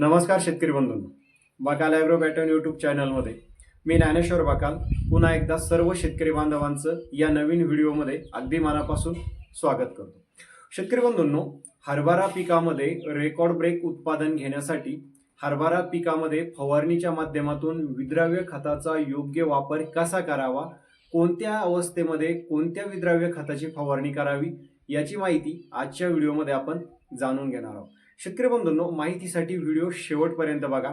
नमस्कार शेतकरी बंधूंनो. बाकाल ॲग्रो पॅटर्न यूट्यूब चॅनलमध्ये मी ज्ञानेश्वर बाकाल. पुन्हा एकदा सर्व शेतकरी बांधवांचं या नवीन व्हिडिओमध्ये अगदी मनापासून स्वागत करतो. शेतकरी बंधूंनो हरभरा पिकामध्ये रेकॉर्ड ब्रेक उत्पादन घेण्यासाठी हरभरा पिकामध्ये फवारणीच्या माध्यमातून विद्राव्य खताचा योग्य वापर कसा करावा? कोणत्या अवस्थेमध्ये कोणत्या विद्राव्य खताची फवारणी करावी? याची माहिती आजच्या व्हिडिओमध्ये आपण जाणून घेणार आहोत. शेतकरी बंधूंनो माहितीसाठी व्हिडिओ शेवटपर्यंत बघा.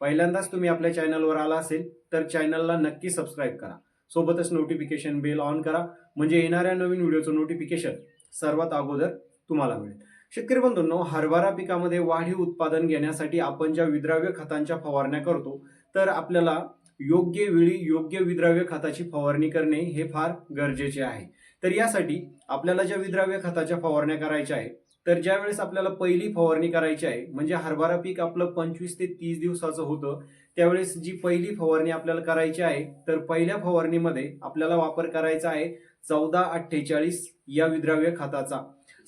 पहिल्यांदाच तुम्ही आपल्या चॅनलवर आला असेल तर चॅनलला नक्की सबस्क्राईब करा. सोबतच नोटिफिकेशन बेल ऑन करा. म्हणजे येणाऱ्या नवीन व्हिडिओचं नोटिफिकेशन सर्वात अगोदर तुम्हाला मिळेल. शेतकरी बंधूंनो हरभरा पिकामध्ये वाढीव उत्पादन घेण्यासाठी आपण ज्या विद्राव्य खतांच्या फवारण्या करतो तर आपल्याला योग्य वेळी योग्य विद्राव्य खताची फवारणी करणे हे फार गरजेचे आहे. तर यासाठी आपल्याला ज्या विद्राव्य खताच्या फवारण्या करायच्या आहे तर ज्या वेळेस आपल्याला पहिली फवारणी करायची आहे म्हणजे हरभरा पीक आपलं पंचवीस ते तीस दिवसाचं होतं त्यावेळेस जी पहिली फवारणी आपल्याला करायची आहे तर पहिल्या फवारणीमध्ये आपल्याला वापर करायचा आहे चौदा अठ्ठेचाळीस या विद्राव्य खताचा.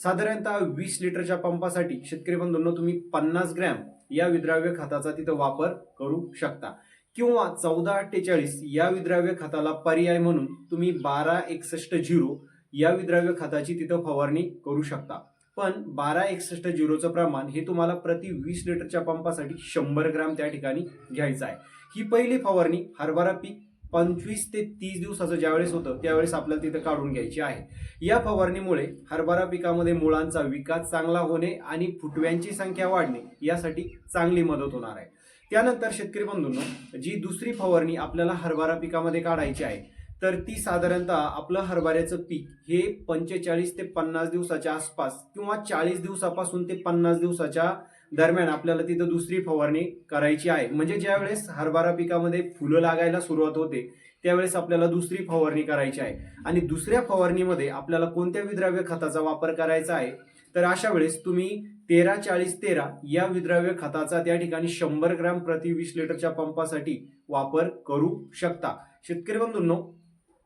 साधारणतः वीस लिटरच्या पंपासाठी शेतकरी बंधूंना तुम्ही पन्नास ग्रॅम या विद्राव्य खताचा तिथं वापर करू शकता. किंवा चौदा अठ्ठेचाळीस या विद्राव्य खताला पर्याय म्हणून तुम्ही बारा एकसष्ट झिरो या विद्राव्य खताची तिथं फवारणी करू शकता. पण बारा एकसष्ट झिरोचं प्रमाण हे तुम्हाला प्रति वीस लिटरच्या पंपासाठी शंभर ग्राम त्या ठिकाणी घ्यायचं आहे. ही पहिली फवारणी हरभरा पीक पंचवीस ते तीस दिवसाचं ज्यावेळेस होतं त्यावेळेस आपल्याला तिथं काढून घ्यायची आहे. या फवारणीमुळे हरभरा पिकामध्ये मुळांचा विकास चांगला होणे आणि फुटव्यांची संख्या वाढणे यासाठी चांगली मदत होणार आहे. त्यानंतर शेतकरी बंधूंनो जी दुसरी फवारणी आपल्याला हरभरा पिकामध्ये काढायची आहे तर ती साधारणतः आपलं हरभऱ्याचं पीक हे पंचेचाळीस ते पन्नास दिवसाच्या आसपास किंवा चाळीस दिवसापासून ते पन्नास दिवसाच्या दरम्यान आपल्याला तिथं दुसरी फवारणी करायची आहे. म्हणजे ज्यावेळेस हरभरा पिकामध्ये फुलं लागायला सुरुवात होते त्यावेळेस आपल्याला दुसरी फवारणी करायची आहे. आणि दुसऱ्या फवारणीमध्ये आपल्याला कोणत्या विद्राव्य खताचा वापर करायचा आहे? तर अशा वेळेस तुम्ही तेरा चाळीस तेरा या विद्राव्य खताचा त्या ठिकाणी शंभर ग्रॅम प्रति वीस लिटरच्या पंपासाठी वापर करू शकता. शेतकरी बंधूंनो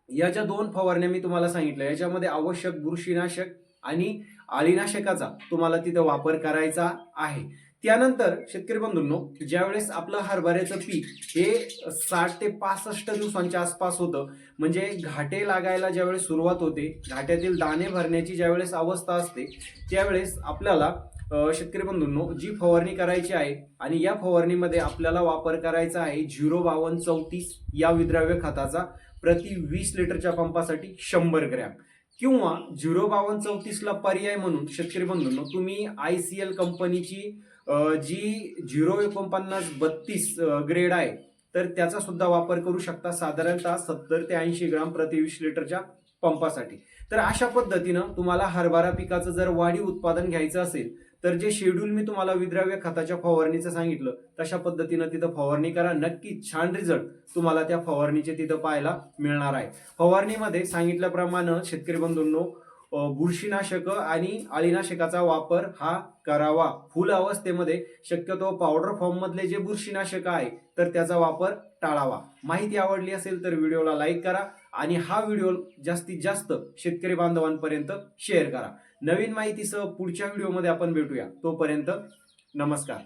या ज्या दोन फवारण्या मी तुम्हाला सांगितल्या. याच्यामध्ये आवश्यक बुरशीनाशक आणि अळीनाशकाचा तुम्हाला तिथे वापर करायचा आहे. त्यानंतर शेतकरी बंधूंनो ज्यावेळेस आपलं हरभऱ्याचं पीक हे साठ ते पासष्ट दिवसांच्या आसपास होतं म्हणजे घाटे लागायला ज्यावेळेस सुरुवात होते घाट्यातील दाणे भरण्याची ज्यावेळेस अवस्था असते त्यावेळेस आपल्याला शेतकरी बंधूंनो जी फवारणी करायची आहे आणि या फवारणीमध्ये आपल्याला वापर करायचा आहे झिरो बावन्न चौतीस या विद्राव्य खताचा प्रति वीस लिटरच्या पंपासाठी शंभर ग्रॅम. किंवा झिरो बावन्न चौतीसला पर्याय म्हणून शेतकरी बंधूंनो तुम्ही आय सी एल कंपनीची जी झिरो एकोणपन्नास बत्तीस ग्रेड आहे तर त्याचा सुद्धा वापर करू शकता साधारणतः सत्तर ते ऐंशी ग्राम प्रति वीस लिटरच्या पंपासाठी. तर अशा पद्धतीनं तुम्हाला हरभरा पिकाचं जर वाढीव उत्पादन घ्यायचं असेल तर जे शेड्यूल मी तुम्हाला विद्राव्य खताच्या फवारणीचं सांगितलं तशा पद्धतीनं तिथं फवारणी करा. नक्की छान रिझल्ट तुम्हाला त्या फवारणीचे तिथं पाहायला मिळणार आहे. फवारणीमध्ये सांगितल्याप्रमाणे शेतकरी बंधूंनो बुरशीनाशक आणि अळीनाशकाचा वापर हा करावा. फुल अवस्थेमध्ये शक्यतो पावडर फॉर्म मधले जे बुरशीनाशक आहे तर त्याचा वापर टाळावा. माहिती आवडली असेल तर व्हिडिओला लाईक करा आणि हा व्हिडिओ जास्तीत जास्त शेतकरी बांधवांपर्यंत शेअर करा. नवीन माहितीसह पुढच्या व्हिडिओमध्ये आपण भेटूया. तोपर्यंत नमस्कार.